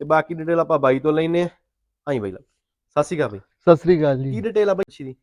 ਤੇ ਬਾਕੀ ਡਿਟੇਲ ਆਪਾਂ ਬਾਈ ਤੋਂ ਲੈਨੇ ਆ ਆਈ ਬਾਈ ਸਤਿ ਸ਼੍ਰੀ ਅਕਾਲ ਬਾਈ। ਸਤਿ ਸ੍ਰੀ ਅਕਾਲ ਕੀ ਜੀ ਡਿਟੇਲ ਆ ਬਾਈ ਅੱਛੀ ਦੀ?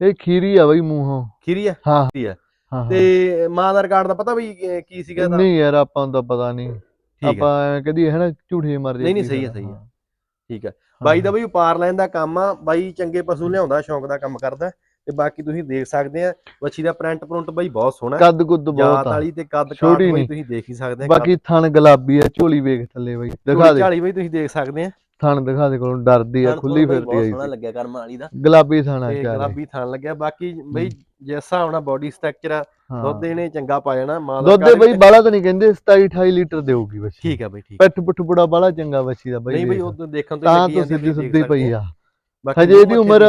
ਇਹ ਖੀਰੀ ਆ ਬਈ ਮੂੰਹੋਂ। ਖੀਰੀ ਆ? ਹਾਂ। ਖੀਰੀ ਆ। ਹਾਂ ਤੇ ਮਾਂ ਦਾ ਰਿਕਾਰਡ ਦਾ ਪਤਾ ਬਈ ਅਹ, ਕੀ ਸੀਗਾ। ਇਹਦਾ? ਨਹੀਂ ਯਾਰ ਆਪਾਂ ਨੂੰ ਤਾਂ ਪਤਾ ਨਹੀਂ। ਠੀਕ ਹੈ ਆਪਾਂ ਕਹਦੀ ਹੈ ਨਾ ਝੂਠੇ ਮਰ ਨਹੀਂ, ਨਹੀਂ, ਸਹੀ ਹੈ, ਸਹੀ ਹੈ। ਠੀਕ ਹੈ ਬਾਈ ਦਾ ਬਈ ਵਪਾਰ ਲੈਣ ਦਾ ਕੰਮ ਆ। ਬਾਈ ਚੰਗੇ ਪਸ਼ੂ ਲਿਆਉਂਦਾ ਸ਼ੌਂਕ ਦਾ ਕੰਮ ਕਰਦਾ। ਤੇ ਬਾਕੀ ਤੁਸੀਂ ਦੇਖ ਸਕਦੇ ਆ ਵੱਛੀ ਦਾ ਪ੍ਰਿੰਟ ਪ੍ਰਿੰਟ ਬਈ ਬਹੁਤ ਸੋਹਣਾ। ਕੱਦ ਕੁੱਦ ਬਹੁਤ ਆ। ਵਾਲੀ ਤੇ ਕੱਦ ਕਾਠ ਛੋਟੀ ਬਈ। ਤੁਸੀਂ ਦੇਖ ਹੀ ਸਕਦੇ ਆ ਬਾਕੀ ਥਣ ਗੁਲਾਬੀ ਆ ਝੋਲੀ ਵੇਖ ਥੱਲੇ ਬਈ ਦਿਖਾ ਦੇ। ਝਾਲੀ ਬਈ ਤੁਸੀਂ ਦੇਖ ਸਕਦੇ ਆ। ਥਣ ਦਿਖਾ ਦੇ ਕੋਲੋਂ ਡਰਦੀ ਆ ਖੁੱਲੀ ਫਿਰਦੀ ਬਹੁਤ ਆ ਸੋਹਣਾ ਜੀ ਲੱਗਿਆ ਕਰਮ ਵਾਲੀ ਦਾ। ਗੁਲਾਬੀ ਥਣ ਆ ਚਾਰੇ। ਗੁਲਾਬੀ ਥਣ ਲੱਗਿਆ ਬਾਕੀ ਬਈ ਜਿਸ ਹਿਸਾਬ ਨਾਲ ਬੋਡੀ ਸਟਰਕਚਰ ਆ। ਦੁੱਧ ਇਹਨੇ ਚੰਗਾ ਪਾ ਜਾਣਾ ਮਾਂ ਦਾ ਦੁੱਧ ਬਈ ਬਾਲਾ ਤਾਂ ਨਹੀਂ ਕਹਿੰਦੇ 27 28 ਲੀਟਰ ਦੇਊਗੀ ਬੱਚੀ ਠੀਕ ਆ ਬਈ ਠੀਕ ਪਿੱਠ ਪੁੱਠ ਬੁੜਾ ਬਾਲਾ ਚੰਗਾ ਬੱਚੀ ਦਾ ਬਈ ਨਹੀਂ ਬਈ। ਉਹ ਦੇਖਣ ਤੋਂ ਹੀ ਤਾਂ ਤੁਸੀਂ ਸਿੱਧੀ ਪਈ ਆ। ਹਜੇ ਇਹਦੀ ਉਮਰ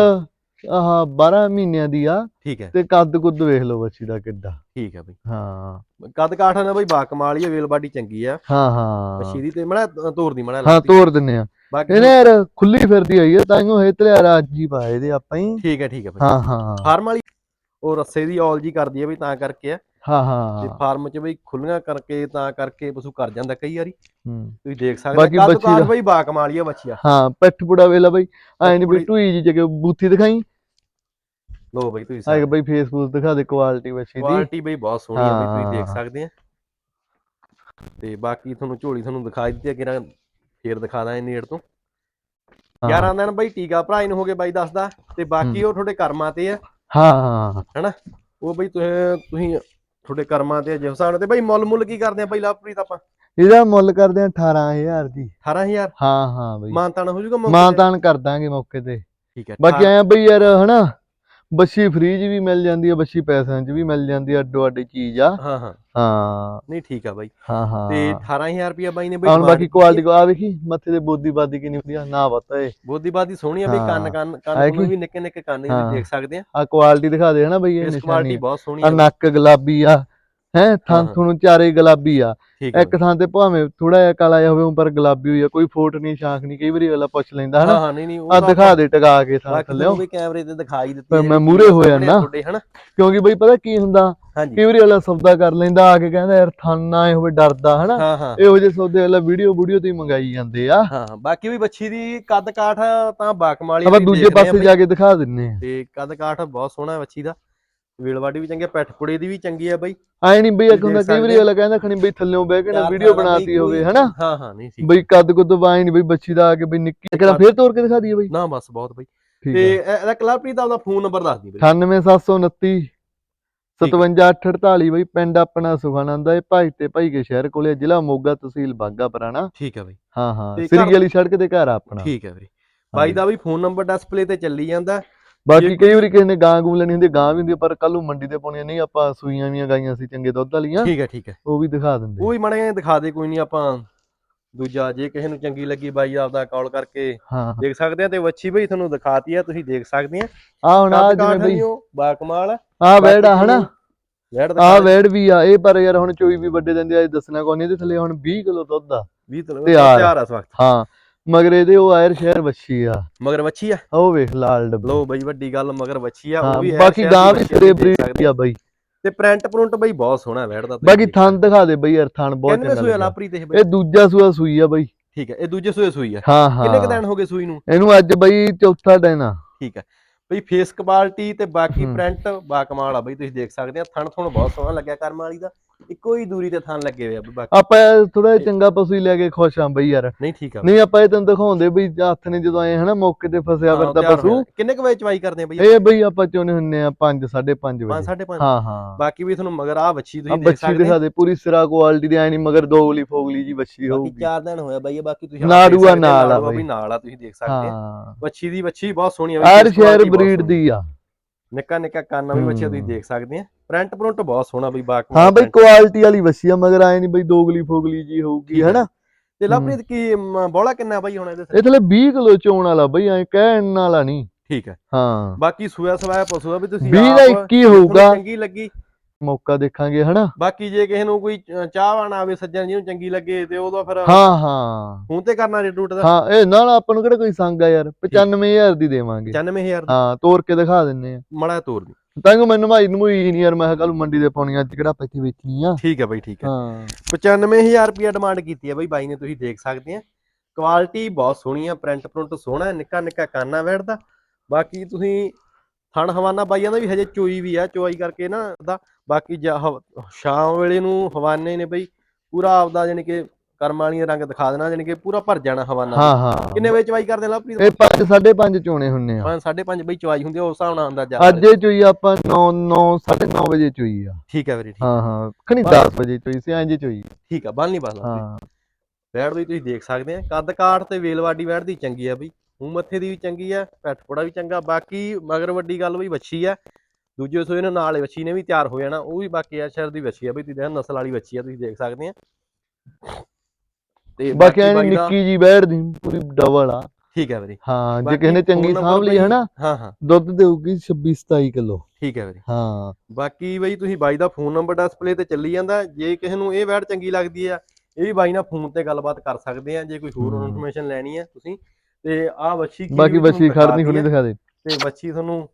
ਆਹ 12 ਮਹੀਨਿਆਂ ਦੀ ਆ। ਠੀਕ ਹੈ। ਤੇ ਕੱਦ ਕੁੱਦ ਵੇਖ ਲਓ ਬੱਚੀ ਦਾ ਕਿੱਡਾ। ਠੀਕ ਹੈ ਬਈ। ਹਾਂ। ਕੱਦ ਕਾਠ ਨਾਲ ਬਈ ਬਾਕਮਾਲ ਹੀ ਆ, ਵੇਲ ਬਾਡੀ ਚੰਗੀ ਆ। ਹਾਂ ਹਾਂ। ਦੀ ਤੇ ਮੜਾ ਤੋਰ ਦੀ ਮੜਾ ਹਾਂ ਤੋੜ ਦਿੰਨੇ ਆ। ਇਹਨੇ ਯਾਰ ਖੁੱਲੀ ਫਿਰਦੀ ਹੋਈ ਹੈ ਤਾਂ ਇਹਨੂੰ ਇਹ ਤਲਿਆਰਾ ਅੱਜ ਹੀ ਪਾਏ ਦੇ ਆਪਾਂ ਹੀ। ਠੀਕ ਹੈ ਠੀਕ ਹੈ ਬਈ। ਹਾਂ ਹਾਂ। ਫਾਰਮ ਵਾਲੀ ਉਹ ਰੱਸੇ ਦੀ ਔਲ ਜੀ ਕਰਦੀ ਆ ਬਈ ਤਾਂ ਕਰਕੇ ਆ। ਹਾਂ ਤੇ ਹਾਂ ਫਾਰਮ 'ਚ ਬਈ ਖੁੱਲੀਆਂ ਕਰਕੇ ਤਾਂ ਕਰਕੇ ਪਸ਼ੂ ਕਰ ਜਾਂਦਾ ਕਈ ਵਾਰੀ। ਹੂੰ। ਤੁਸੀਂ ਦੇਖ ਸਕਦੇ ਬਾਕੀ ਬੱਚੀ ਦਾ- ਬਈ ਬਾਕਮਾਲ ਹੀ ਆ ਬੱਚੀਆ ਹਾਂ ਪਿੱਠ ਪੁੜਾ ਵੇਲਾ ਬਈ ਐ ਨਹੀਂ ਬਈ ਟੂਈ ਜੀ ਜਗੇ ਬੂਥੀ ਦਿਖਾਈ। ਲੋ ਬਈ ਤੁਸੀਂ ਆ ਬਈ ਫੇਸਬੁੱਕ ਦਿਖਾ ਦੇ ਕੁਆਲਿਟੀ ਬੱਚੀ ਦੀ ਕੁਆਲਿਟੀ ਬਈ ਬਹੁਤ ਸੋਹਣੀ ਆ ਬਈ ਤੁਸੀਂ ਦੇਖ ਹਾਂ। ਸਕਦੇ ਆ। ਤੇ ਬਾਕੀ ਤੁਹਾਨੂੰ ਝੋਲੀ ਤੁਹਾਨੂੰ ਦਿਖਾ ਦਿੱਤੀ ਆ ਕਿਰਾਂ ਫੇਰ ਦਿਖਾ ਦਾਂ ਨੇੜ ਤੋਂ। ਹਾਂ। 11 ਦਿਨ ਬਈ ਟੀਕਾ ਭਰਾ ਨੂੰ ਹੋ ਗਏ ਬਾਈ ਦੱਸਦਾ ਤੇ ਬਾਕੀ ਉਹ ਤੁਹਾਡੇ ਕਰਮਾਂ ਤੇ ਆ। ਹਾਂ ਹਾਂ ਉਹ ਬਈ ਤੁਸੀਂ ਤੁਸੀਂ ਤੁਹਾਡੇ ਕਰਮਾਂ ਤੇ ਆ, ਜਿਸ ਹਿਸਾਬ ਨਾਲ ਤੇ ਬਈ ਮੁੱਲ ਮੁੱਲ ਕੀ ਕਰਦੇ ਆ ਬਈ ਲਵਪ੍ਰੀਤ ਆਪਾਂ? ਇਹਦਾ ਮੁੱਲ ਕਰਦੇ ਆ 18000 ਦੀ। 18000 ਹਾਂ ਹਾਂ ਬਈ। ਮਾਨਤਾਨ ਹੋ ਜਾਊਗਾ ਮੌਕੇ ਮਾਂ ਤੇ? ਤਾਨ ਕਰ ਦਾਂਗੇ ਮੌਕੇ ਤੇ। ਠੀਕ ਹੈ ਬਾਕੀ ਆਇਆ ਬਈ ਯਾਰ ਹਨਾ? ਬੱਚੀ ਫ੍ਰੀ 'ਚ ਵੀ ਮਿਲ ਜਾਂਦੀ ਆ ਬੱਚੀ ਪੈਸਿਆਂ 'ਚ ਵੀ ਮਿਲ ਜਾਂਦੀ ਆ ਅੱਡੋ ਅੱਡ ਚੀਜ਼ ਆ। ਹਾਂ ਹਾਂ। ਹਾਂ। ਨਹੀਂ ਠੀਕ ਆ ਬਾਈ। ਹਾਂ ਹਾਂ। ਤੇ 18000 ਰੁਪਿਆ ਬਾਈ ਨੇ ਬਈ ਹੁਣ ਬਾਕੀ ਕੁਆਲਿਟੀ ਆ ਵੇਖੀ ਮੱਥੇ ਤੇ ਬੋਦੀ ਬਾਦੀ ਕਿੰਨੀ ਵਧੀਆ ਨਾ ਪਤਾ ਏ ਬੋਦੀ ਬਾਦੀ ਸੋਹਣੀ ਆ ਬਈ ਕੰਨ ਹਾਂ। ਕੰਨ ਹੈ ਕੰਨ? ਨੂੰ ਵੀ ਨਿੱਕੇ ਨਿੱਕੇ ਕੰਨ ਹਾਂ। ਤੁਸੀਂ ਦੇਖ ਸਕਦੇ ਆ। ਆ ਕੁਆਲਿਟੀ ਦਿਖਾ ਦੇ ਹਨਾ ਬਈ ਇਹ ਇਸ ਕੁਆਲਿਟੀ ਨਿਸ਼ਾਨੀ ਬਹੁਤ ਸੋਹਣੀ ਆ ਆ। ਨੱਕ ਗੁਲਾਬੀ ਆ। ਹੈ ਥਾਂ ਹਾਂ। ਥੁਣ ਚਾਰੇ ਗੁਲਾਬੀ ਆ। ਠੀਕ ਇੱਕ ਥਾਂ ਤੇ ਭਾਵੇਂ ਥੋੜਾ ਜਿਹਾ ਕਾਲਾ ਜਿਹਾ ਹੋਵੇ ਉੱਪਰ ਗੁਲਾਬੀ ਹੋਈ ਆ ਕੋਈ ਫੋਟ ਨਹੀਂ ਸ਼ਾਂਖ ਨਹੀਂ ਕਈ ਵਾਰੀ ਅਗਲਾ ਪੁੱਛ ਲੈਂਦਾ ਹਾਂ ਹਨਾ? ਹਾਂ ਨਹੀਂ ਨਹੀਂ ਉਹ ਆ ਤਾਂ ਦਿਖਾ ਦੇ ਟਿਕਾ ਕੇ ਥਾਂ ਬਾਕੀ ਥੱਲੇ ਤੁਹਾਨੂੰ ਵੀ ਕੈਮਰੇ ਤੇ ਦਿਖਾਈ ਦਿੱਤੀ ਪਰ ਮੈਂ ਮੂਹਰੇ ਹੋ ਜਾਨਾ। ਤੁਹਾਡੇ ਹਨਾ? ਕਿਉਂਕਿ ਬਈ ਪਤਾ ਕੀ ਹੁੰਦਾ? ਹਾਂਜੀ। ਕਈ ਵਾਰੀ ਅਗਲਾ ਸੌਦਾ ਕਰ ਲੈਂਦਾ ਆ ਕੇ ਕਹਿੰਦਾ ਯਾਰ ਥਾਨਾ ਐ ਹੋਵੇ ਡਰਦਾ ਹਨਾ? ਹਾਂ ਹਾਂ। ਇਹੋ ਜਿਹੇ ਸੌਦੇ ਅਗਲਾ ਵੀਡੀਓ ਵੀਡੀਓ ਤੇ ਹੀ ਮੰਗਾਈ ਜਾਂਦੇ ਆ। ਹਾਂ ਹਾਂ, ਬਾਕੀ ਵੀ ਬੱਚੀ ਦੀ ਕੱਦ ਕਾਠ ਤਾਂ ਬਾਕਮਾਲੀ ਆਪਾਂ ਦੂਜੇ ਪਾਸੇ ਜਾ ਕੇ ਦਿਖਾ ਦਿੰਨੇ ਆ। ਤੇ ਕੱਦ ਕਾਠ ਬਹੁਤ ਸੋਹਣਾ ਹੈ ਬੱਚੀ ਦਾ। ਵੇਲਵਾੜੀ ਵੀ ਚੰਗੀ ਆ ਪਿੱਠ ਪੁੜੇ ਦੀ ਵੀ ਚੰਗੀ ਆ ਬਾਈ। ਐ ਨਹੀਂ ਬਈ ਇੱਕ ਹੁੰਦਾ ਕਈ ਵਾਰੀ। ਅਗਲਾ ਕਹਿੰਦਾ ਖਣੀ ਬਈ ਥੱਲੇੋਂ ਬਹਿ ਕੇ ਨਾ ਵੀਡੀਓ ਬਈ ਬਣਾਤੀ ਹੋਵੇ ਹਨਾ? ਹਾਂ ਹਾਂ ਨਹੀਂ ਠੀਕ ਬਈ ਕੱਦ ਕੁੱਦ ਬਾਈ ਨਹੀਂ ਬਈ ਬੱਚੀ ਦਾ ਆ ਕੇ ਬਈ ਨਿੱਕੀ ਕਿਹੜਾ ਫੇਰ ਤੋੜ ਕੇ ਦਿਖਾ ਦਈਏ ਬਈ। ਨਾ ਬਸ ਬਹੁਤ ਬਾਈ। ਤੇ ਇਹਦਾ ਕਲਰਪ੍ਰੀਤ ਦਾ ਫੋਨ ਨੰਬਰ ਦੱਸ ਦੀ ਬਾਈ। 98729 ਠੀਕ ਹੈ। 57848 ਬਈ ਪਿੰਡ ਆਪਣਾ ਸੁਖਾਨੰਦ ਹੈ ਭਾਈ ਤੇ ਭਾਈ ਕੇ ਸ਼ਹਿਰ ਕੋਲੇ ਜ਼ਿਲ੍ਹਾ ਮੋਗਾ ਤਹਿਸੀਲ ਬਾਗਾ ਪੁਰਾਣਾ। ਠੀਕ ਹੈ ਬਾਈ। ਹਾਂ ਹਾਂ ਸ੍ਰੀ ਵਾਲੀ ਸੜਕ ਤੇ ਘਰ ਆਪਣਾ। ਠੀਕ ਹੈ ਵੀਰੇ ਬਾਈ ਦਾ ਵੀ ਫੋਨ ਨੰਬਰ ਡਿਸਪਲੇ ਤੇ ਚੱਲੀ ਜਾਂਦਾ। ਬਾਕੀ ਕਈ ਵਾਰੀ ਕਿਸੇ ਨੇ ਗਾਂ ਗੂੰ ਲੈਣੀ ਹੁੰਦੀ ਗਾਂ ਵੀ ਹੁੰਦੀ ਪਰ ਕੱਲ ਨੂੰ ਮੰਡੀ ਤੇ ਪਾਉਣੀਆਂ ਨਹੀਂ ਆਪਾਂ ਸੂਈਆਂ ਵੀਆਂ ਗਾਈਆਂ ਸੀ ਚੰਗੇ ਦੁੱਧ ਵਾਲੀਆਂ ਠੀਕ ਹੈ ਠੀਕ ਹੈ ਉਹ ਵੀ ਦਿਖਾ ਦਿੰਦੇ ਉਹ ਵੀ ਮੜੇ ਦਿਖਾ ਦੇ ਕੋਈ ਨਹੀਂ ਆਪਾਂ ਦੂਜਾ ਜੇ ਕਿਸੇ ਨੂੰ ਚੰਗੀ ਲੱਗੀ ਬਾਈ ਆਪਦਾ ਕਾਲ ਕਰਕੇ ਦੇਖ ਸਕਦੇ ਆ ਤੇ ਵੱਛੀ ਬਈ ਤੁਹਾਨੂੰ ਦਿਖਾਤੀ ਆ ਤੁਸੀਂ ਦੇਖ ਸਕਦੇ ਆ। ਆ ਹੁਣ ਆ ਜਿਵੇਂ ਬਈ ਨਹੀਂ ਉਹ ਬਾਕਮਾਲ ਆ। ਵੈੜ ਆ ਹਨਾ? ਆ ਵੈੜ ਵੀ ਆ ਇਹ ਪਰ ਯਾਰ ਹੁਣ ਚੋਈ ਵੀ ਵੱਡੇ ਦਿੰਦੇ ਆ ਦੱਸਣਾ ਕੋਈ ਨਹੀਂ ਇਹਦੇ ਥੱਲੇ ਹੁਣ 20 ਕਿਲੋ ਦੁੱਧ ਆ। 20 ਤਲ ਤਿਆਰ। ਤਿਆਰ ਆ ਇਸ ਵਕਤ ਹਾਂ। ਮਗਰ ਇਹਦੇ ਉਹ ਆਇਰ ਸ਼ਹਿਰ ਵੱਛੀ ਆ। ਮਗਰ ਵੱਛੀ ਆ? ਉਹ ਵੇਖ ਲਾਲ ਡੱਬਾ। ਲੋ ਬਈ ਵੱਡੀ ਗੱਲ ਮਗਰ ਵੱਛੀ ਆ ਉਹ ਵੀ ਹੈ ਬਾਕੀ ਗਾਂ ਵੀ ਸਕਦੇ ਬਰੀਡ ਆ ਬਈ। ਤੇ ਪ੍ਰਿੰਟ ਪ੍ਰਿੰਟ ਬਈ ਬਹੁਤ ਸੋਹਣਾ ਵੈੜ ਦਾ ਤੁਸੀਂ ਬਾਕੀ ਥਣ ਦਿਖਾ ਦੇ ਬਈ ਯਾਰ ਥਣ ਬਹੁਤ ਕਿੰਨੇ ਚੰਗਾ ਸੂਏ ਲੱਗਾ। ਲਾਪਰੀ ਤੇ ਇਹ ਦੂਜਾ ਸੂਆ ਸੂਈ ਆ ਬਈ। ਠੀਕ ਹੈ ਇਹ ਦੂਜੇ ਸੂਏ ਸੂਈ ਆ। ਹਾਂ ਹਾਂ। ਕਿੰਨੇ ਕ ਦਿਨ ਹੋ ਗਏ ਸੂਈ ਨੂੰ? ਇਹਨੂੰ ਅੱਜ ਬਈ ਚੌਥਾ ਦਿਨ ਆ। ਠੀਕ ਹੈ। ਬਈ ਫੇਸ ਕੁਆਲਿਟੀ ਤੇ ਬਾਕੀ। ਪ੍ਰਿੰਟ ਬਾਕਮਾਲ ਆ ਬਈ ਤੁਸੀਂ ਦੇਖ ਸਕਦੇ ਆ ਥਣ ਥਣ ਬਹੁਤ ਸੋਹਣਾ ਲੱਗਿਆ ਕਰਮ ਵਾਲੀ ਦਾ। ਇੱਕੋ ਹੀ ਦੂਰੀ ਤੇ ਥਣ ਲੱਗੇ ਹੋਏ ਆ ਬਾਕੀ ਆਪਾਂ ਥੋੜਾ ਚੰਗਾ ਪਸ਼ੂ ਹੀ ਲੈ ਕੇ ਖੁਸ਼ ਆ ਬਈ ਯਾਰ। ਨਹੀਂ ਠੀਕ ਆ। ਨਹੀਂ ਆਪਾਂ ਇਹ ਤੈਨੂੰ ਦਿਖਾਉਂਦੇ ਬਈ ਹੱਥ ਨੇ ਜਦੋਂ ਆਏ ਹਨਾ ਮੌਕੇ ਤੇ ਫਸਿਆ ਤਿਆਰ ਪਸ਼ੂ। ਕਿੰਨੇ ਕ ਵਜੇ ਚਵਾਈ ਕਰਦੇ ਆ ਬਈ ਇਹ ਬਈ ਆਪਾਂ ਚੋਨੇ ਹੁੰਨੇ ਆ 5 5:30 5 ਵਜੇ। 5:30 ਹਾਂ ਹਾਂ। ਬਾਕੀ ਵੀ ਤੁਹਾਨੂੰ ਮਗਰ ਆ ਵੱਛੀ ਆ ਤੁਸੀਂ ਦੇਖ ਬੱਚੀ ਸਕਦੇ ਦਿਖਾ ਆ ਦੇ ਪੂਰੀ ਸਿਰਾ ਕੁਆਲਿਟੀ ਦੀ ਐ ਨਹੀਂ ਮਗਰ ਦੋਗਲੀ ਫੋਗਲੀ ਜੀ ਬੱਚੀ ਬਾਕੀ ਹੋਊਗੀ। 4 ਦਿਨ ਹੋਇਆ ਬਾਈ ਇਹ ਬਾਕੀ ਤੁਸੀਂ ਨਾੜੂ ਆ, ਦੇਖ ਸਕਦੇ ਨਾਲ ਆ ਬਈ। ਨਾਲ ਆ ਤੁਸੀਂ ਦੇਖ ਸਕਦੇ ਆ। ਵੱਛੀ ਦੀ ਵੱਛੀ ਬਹੁਤ ਸੋਹਣੀ ਆ ਬਈ, face ਸ਼ਹਿਰ ਬਰੀਡ। ਦੀ ਆ। ਨਿੱਕਾ ਨਿੱਕਾ ਕੰਨ ਵੀ ਬੱਚੇ ਤੁਸੀਂ। ਦੇਖ ਸਕਦੇ ਆ। ਪ੍ਰਿੰਟ ਪ੍ਰਿੰਟ ਬਹੁਤ ਸੋਹਣਾ ਬਈ ਬਾਕੀ ਹਾਂ ਬਈ ਕੁਆਲਿਟੀ ਵਾਲੀ ਬੱਚੀ ਆ ਮਗਰ ਆਏ ਨਹੀਂ ਬਈ ਦੋਗਲੀ ਫੋਗਲੀ ਜੀ ਹੋਊਗੀ। ਹਨਾ? ਤੇ ਲਵਪ੍ਰੀਤ ਕੀ ਬੋਲਾ ਕਿੰਨਾ ਬਾਈ ਹੁਣ ਇਹਦੇ ਸਿਰ? ਇਹ ਥਲੇ 20 ਕਿਲੋ ਚੋਣ ਵਾਲਾ ਬਈ ਐ ਕਹਿਣ ਵਾਲਾ ਨਹੀਂ ਠੀਕ ਹੈ ਹਾਂ। ਬਾਕੀ ਸੂਆ ਸਵਾਇਆ ਪਸ਼ੂ ਆ ਵੀ ਤੁਸੀਂ 20 ਦਾ ਆਪ 21 ਤੁਹਾਨੂੰ ਹੋਊਗਾ। ਚੰਗੀ ਲੱਗੀ? ਮੌਕਾ ਦੇਖਾਂਗੇ ਹਨਾ? ਬਾਕੀ ਜੇ ਕਿਸੇ ਨੂੰ ਕੋਈ ਚਾਹਵਾਨ ਆਵੇ ਸੱਜਣ ਜਿਹਨੂੰ ਚੰਗੀ ਲੱਗੇ ਤੇ ਉਹਦਾ ਫਿਰ ਹਾਂ ਹਾਂ। ਹੁਣ ਤੇ ਕਰਨਾ ਰੇਟ ਰੂਟ ਦਾ। ਹਾਂ ਇਹ ਨਾਲ ਆਪਾਂ ਨੂੰ ਕਿਹੜਾ ਕੋਈ ਸੰਗ ਆ ਯਾਰ? 95000 ਦੀ ਦੇਵਾਂਗੇ। 95000 ਦਾ। ਹਾਂ ਤੋੜ ਕੇ ਦਿਖਾ ਦਿੰਨੇ ਆ। ਮੜਾ ਤੋਰ ਦੀ। ਤਾਂ ਕਿ ਮੈਨੂੰ ਭਾਈ ਨੂੰ ਹੀ ਨਹੀਂ ਯਾਰ ਮੈਂ ਕੱਲ ਮੰਡੀ ਦੇ ਪਾਉਣੀ ਅੱਜ ਕਿਹੜਾ ਇੱਥੇ ਵੇਚਣੀ ਆ ਠੀਕ ਹੈ ਬਾਈ ਠੀਕ ਹੈ। ਹਾਂ। 95000 ਰੁਪਿਆ ਡਿਮਾਂਡ ਕੀਤੀ ਹੈ ਬਾਈ ਬਾਈ ਨੇ ਤੁਸੀਂ ਦੇਖ ਸਕਦੇ ਆ। ਕੁਆਲਿਟੀ ਬਹੁਤ ਸੋਹਣੀ ਆ ਪ੍ਰਿੰਟ ਪ੍ਰਿੰਟ ਸੋਹਣਾ ਹੈ ਨਿੱਕਾ ਨਿੱਕਾ ਕਾਨਾ ਬੈਠਦਾ ਬਾਕੀ ਤੁਸੀਂ ਥਣ ਹਵਾਨਾ ਬਾਈਆਂ ਦਾ ਵੀ ਹਜੇ ਚੋਈ ਵੀ ਆ ਚੋਈ ਕਰਕੇ ਨਾ ਦਾ। ਬਾਕੀ ਸ਼ਾਮ ਵੇਲੇ ਨੂੰ ਹਵਾਨੇ ਨੇ ਬਈ ਪੂਰਾ ਆਪਦਾ ਜਾਨੀ ਕਿ ਕਰਮ ਵਾਲੀਆਂ ਰੰਗ ਦਿਖਾ ਦੇਣਾ ਜਾਨੀ ਕਿ ਪੂਰਾ ਭਰ ਜਾਣਾ ਹਵਾਨਾ ਹਾਂ ਹਾਂ। ਕਿੰਨੇ ਵਜੇ ਚਵਾਈ ਕਰਦੇ ਲਵਪ੍ਰੀਤ ਇਹ 5 5.5 ਚੋਣੇ ਹੁੰਨੇ ਆ। ਪੰਜ ਸਾਢੇ ਪੰਜ ਬਈ ਚਵਾਈ ਹੁੰਦੀ ਆ ਉਸ ਹਿਸਾਬ ਨਾਲ ਅੰਦਾਜ਼ਾ ਅੱਜ ਇਹ ਚੋਈ ਆਪਾਂ 9 9 9:30 ਵਜੇ ਚੋਈ ਆ। ਠੀਕ ਹੈ ਵੀਰੇ ਠੀਕ ਹਾਂ ਹਾਂ। ਖਣੀ 10 ਵਜੇ ਚੋਈ ਸੀ ਇੰਜ ਚੋਈ। ਠੀਕ ਆ ਬੰਨ ਨਹੀਂ ਬਸ। ਹਾਂ। ਵੈੜ ਦੀ ਤੁਸੀਂ ਦੇਖ ਸਕਦੇ ਆ ਕੱਦ ਕਾਠ ਤੇ ਵੇਲਵਾਡੀ ਵੈੜ ਦੀ ਚੰਗੀ ਆ ਬਈ। ਮੂੰਹ ਮੱਥੇ ਦੀ ਵੀ ਚੰਗੀ ਆ ਪੈਠ ਪੋੜਾ ਵੀ ਚੰਗਾ ਬਾਕੀ ਮਗਰ ਵੱਡੀ ਗੱਲ ਬਈ ਵੱਛੀ ਆ। ਦੂਜੇ ਸੋਏ ਨਾਲ ਨਾਲ ਵੱਛੀ ਨੇ ਵੀ ਤਿਆਰ ਹੋ ਜਾਣਾ ਉਹ ਵੀ ਬਾਕੀ ਆ ਸ਼ਹਿਰ ਦੀ ਵੱਛੀ ਆ ਬਈ ਤੁਸੀਂ ਦੇਖ ਨਸਲ ਵਾਲੀ ਵੱਛੀ ਆ ਤੁਸੀਂ ਦੇਖ ਸਕਦੇ ਆ। ਤੇ ਬਾਕੀ ਬਾਈ ਦਾ- ਨਿੱਕੀ ਜੀ ਬੈਠ ਦੀ ਪੂਰੀ ਡਬਲ ਆ। ਠੀਕ ਹੈ ਵੀਰੇ। ਹਾਂ ਜੇ ਬਾਕੀ ਕਿਸੇ ਨੇ phone ਚੰਗੀ number ਸਾਂਭ ਲਈ ਬਈ- ਹੈ ਨਾ ਹਾਂ ਹਾਂ। ਦੁੱਧ ਦੇਊਗੀ 26 27 ਕਿਲੋ। ਠੀਕ ਹੈ ਵੀਰੇ। ਹਾਂ। ਬਾਕੀ ਬਈ ਤੁਸੀਂ ਬਾਈ ਦਾ ਫੋਨ ਨੰਬਰ ਡਿਸਪਲੇ ਤੇ ਚੱਲੀ ਜਾਂਦਾ ਜੇ ਕਿਸੇ ਨੂੰ ਇਹ ਵੈੜ ਚੰਗੀ ਲੱਗਦੀ ਆ ਇਹ ਵੀ ਬਾਈ ਨਾਲ ਫੋਨ ਤੇ ਗੱਲਬਾਤ ਕਰ ਸਕਦੇ ਆ ਜੇ ਕੋਈ ਹੋਰ ਹਮ। ਇਨਫੋਰਮੇਸ਼ਨ ਲੈਣੀ ਆ ਤੁਸੀਂ। ਤੇ ਆਹ ਵੱਛੀ ਕੀ ਬਾਕੀ ਵੀ ਬੱਚੀ ਖੜਨੀ ਆ। ਦਿਖਾ ਦੇ। ਤੇ ਬੱਚੀ ਤੁਹਾਨੂੰ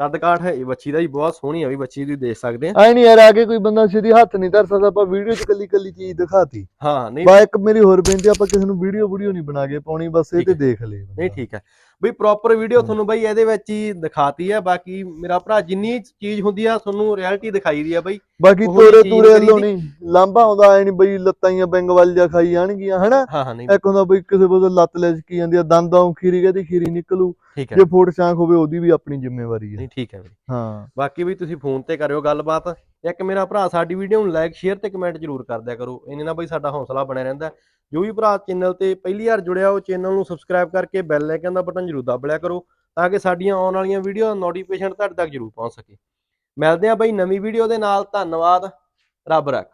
ਕੱਦ ਕਾਠ ਹੈ ਇਹ ਬੱਚੀ ਦਾ ਵੀ ਬਹੁਤ ਸੋਹਣੀ ਆ ਵੀ ਬੱਚੀ ਤੁਸੀਂ ਦੇਖ ਸਕਦੇ ਆ। ਐ ਨਹੀਂ ਯਾਰ ਆ ਕੇ ਕੋਈ ਬੰਦਾ ਸਿੱਧੀ ਹੱਥ ਨਹੀਂ ਧਰ ਸਕਦਾ ਆਪਾਂ ਵੀਡੀਓ 'ਚ ਕੱਲੀ ਕੱਲੀ ਚੀਜ਼ ਦਿਖਾਤੀ। ਹਾਂ ਨਹੀਂ। ਬਾ ਇੱਕ ਮੇਰੀ ਹੋਰ ਬੇਨਤੀ ਆਪਾਂ ਕਿਸੇ ਨੂੰ ਵੀਡੀਓ ਵੀਡੀਓ ਨਹੀਂ ਬਣਾ ਕੇ ਪਾਉਣੀ ਬਸ ਇਹ ਤੇ। ਦੇਖ ਲੈ ਨਹੀਂ ਠੀਕ ਹੈ। ਬਈ ਪ੍ਰੋਪਰ ਵੀਡੀਓ ਤੁਹਾਨੂੰ ਬਈ ਇਹਦੇ ਵਿੱਚ ਹੀ ਦਿਖਾਤੀ ਆ ਬਾਕੀ ਮੇਰਾ ਭਰਾ ਜਿੰਨੀ ਚੀਜ਼ ਹੁੰਦੀ ਆ ਤੁਹਾਨੂੰ ਰਿਐਲਿਟੀ ਦਿਖਾਈ ਦੀ ਆ ਬਈ। ਬਾਕੀ ਤੋਰੇ ਤੂਰੇ ਵੱਲੋਂ। ਨਹੀਂ ਲਾਂਭਾ ਆਉਂਦਾ ਐ ਨਹੀਂ ਬਈ ਲੱਤਾਂ ਹੀ ਬੈਂਗ ਵੱਲ ਜਾ ਖਾਈ ਜਾਣਗੀਆਂ ਹਨਾ? ਇੱਕ ਹੁੰਦਾ ਬਈ ਕਿਸੇ ਬੋਲ ਲੱਤ ਲਚਕੀ ਜਾਂਦੀ ਆ ਦੰਦਾਂ ਖੀਰੀ ਗਈ ਖੀਰੀ ਨਿਕਲੂ। ਜੇ ਫੋਟ ਸ਼ਾਂਖ ਹੋਵੇ ਉਹਦੀ ਵੀ ਆਪਣੀ ਜ਼ਿੰਮੇਵਾਰੀ ਹੈ। ਨਹੀਂ ਠੀਕ ਹੈ ਵੀਰੇ ਹਾਂ। ਬਾਕੀ ਵੀ ਤੁਸੀਂ ਫੋਨ ਤੇ ਕਰਿਓ ਗੱਲਬਾਤ। ਇੱਕ ਮੇਰਾ ਭਰਾ ਸਾਡੀ ਵੀਡੀਓ ਨੂੰ ਲਾਈਕ ਸ਼ੇਅਰ ਤੇ ਕਮੈਂਟ ਜ਼ਰੂਰ ਕਰ ਦਿਆ ਕਰੋ। ਇਹਨੇ ਨਾਲ ਬਈ ਸਾਡਾ ਹੌਸਲਾ ਬਣਿਆ ਰਹਿੰਦਾ ਜੋ ਵੀ ਭਰਾ ਚੈਨਲ ਤੇ ਪਹਿਲੀ ਵਾਰ ਜੁੜਿਆ ਉਹ ਚੈਨਲ ਨੂੰ ਸਬਸਕ੍ਰਾਈਬ ਕਰਕੇ ਬੈਲ ਆਈਕਨ ਦਾ ਬਟਨ ਜ਼ਰੂਰ ਦਬ ਲਿਆ ਕਰੋ ਤਾਂ ਕਿ ਸਾਡੀਆਂ ਆਉਣ ਵਾਲੀਆਂ ਵੀਡੀਓ ਦਾ ਨੋਟੀਫਿਕੇਸ਼ਨ ਤੁਹਾਡੇ ਤੱਕ ਜ਼ਰੂਰ ਪਹੁੰਚ ਸਕੇ। ਮਿਲਦੇ ਹਾਂ ਬਈ ਨਵੀਂ ਵੀਡੀਓ ਦੇ ਨਾਲ। ਧੰਨਵਾਦ। ਰੱਬ ਰੱਖ।